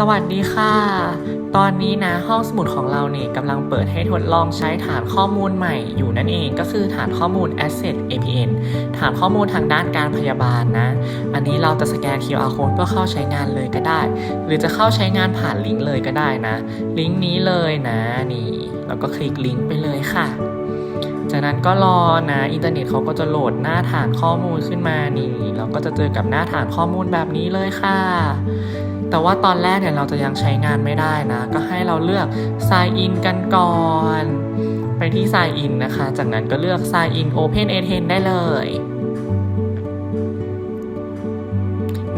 สวัสดีค่ะ ตอนนี้นะห้องสมุดของเราเนี่ยกำลังเปิดให้ทดลองใช้ฐานข้อมูลใหม่อยู่นั่นเองก็คือฐานข้อมูล Asset APN ฐานข้อมูลทางด้านการพยาบาลนะ อันนี้เราจะสแกน QR code เพื่อเข้าใช้งานเลยก็ได้ หรือจะเข้าใช้งานผ่านลิงก์เลยก็ได้นะ ลิงก์นี้เลยนะนี่แล้วก็คลิกลิงก์ไปเลยค่ะ จากนั้นก็รอนะอินเทอร์เน็ตเขาก็จะโหลดหน้าฐานข้อมูลขึ้นมานี่เราก็จะเจอกับหน้าฐานข้อมูลแบบนี้เลยค่ะ แต่ว่าตอนแรกเนี่ยเราจะยังใช้งานไม่ได้นะ ก็ให้เราเลือก sign in กันก่อน ไปที่ sign in นะคะ จากนั้นก็เลือก sign in open a10 ได้เลย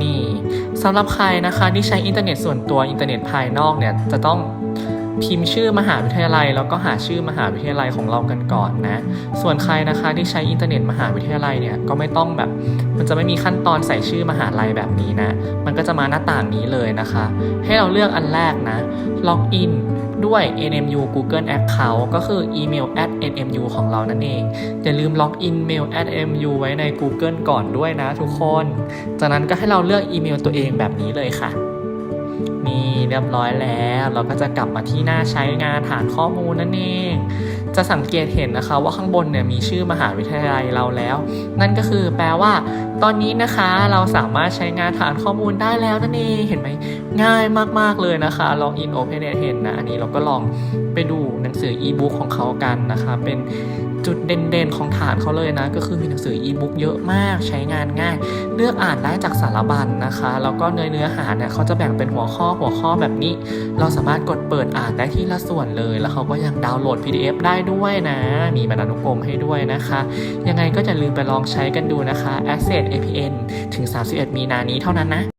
นี่สำหรับใครนะคะที่ใช้อินเทอร์เน็ตส่วนตัวอินเทอร์เน็ตภายนอกเนี่ยจะต้อง พิมพ์ชื่อมหาวิทยาลัย แล้วก็หาชื่อมหาวิทยาลัยของเรากันก่อนนะ ส่วนใครนะคะที่ใช้อินเทอร์เน็ตมหาวิทยาลัยเนี่ยก็ไม่ต้องแบบ มันจะไม่มีขั้นตอนใส่ชื่อมหาลัยแบบนี้นะ มันก็จะมาหน้าต่างนี้เลยนะคะ ให้เราเลือกอันแรกนะล็อกอินด้วย NMU Google Account ก็คืออีเมล at NMU ของเรานั่นเอง อย่าลืมล็อกอินเมล at NMU ไว้ใน Google ก่อนด้วยนะทุกคน จากนั้นก็ให้เราเลือกอีเมลตัวเองแบบนี้เลยค่ะ นี่เรียบร้อยแล้ว เราก็จะกลับมาที่หน้าใช้งานฐานข้อมูลนั่นเอง จะสังเกตเห็นนะคะว่าข้างบนเนี่ยมีชื่อมหาวิทยาลัยเราแล้ว นั่นก็คือแปลว่า ตอนนี้นะคะเราสามารถใช้งานฐานข้อมูลได้แล้วนั่นเองเห็นไหมง่ายมากๆเลยนะคะ ลอง in open a 10นะ อันนี้เราก็ลองไปดูหนังสือ e-book ของเขากันนะคะ เป็น จุดเด่นๆของฐานเขาเลยนะ ก็คือมีหนังสือ e-book เยอะมากใช้งานง่าย เลือกอ่านได้จากสารบัญนะคะ แล้วก็เนื้อเนื้อหาเนี่ยเขาจะแบ่งเป็นหัวข้อหัวข้อแบบนี้ เราสามารถกดเปิดอ่านได้ที่ละส่วนเลย แล้วเขาก็ยังดาวน์โหลด PDF ได้ด้วยนะ มีบรรณานุกรมให้ด้วยนะคะ ยังไงก็อย่าลืมไปลองใช้กันดูนะคะ Asset APN ถึง 31 มีนานี้เท่านั้นนะ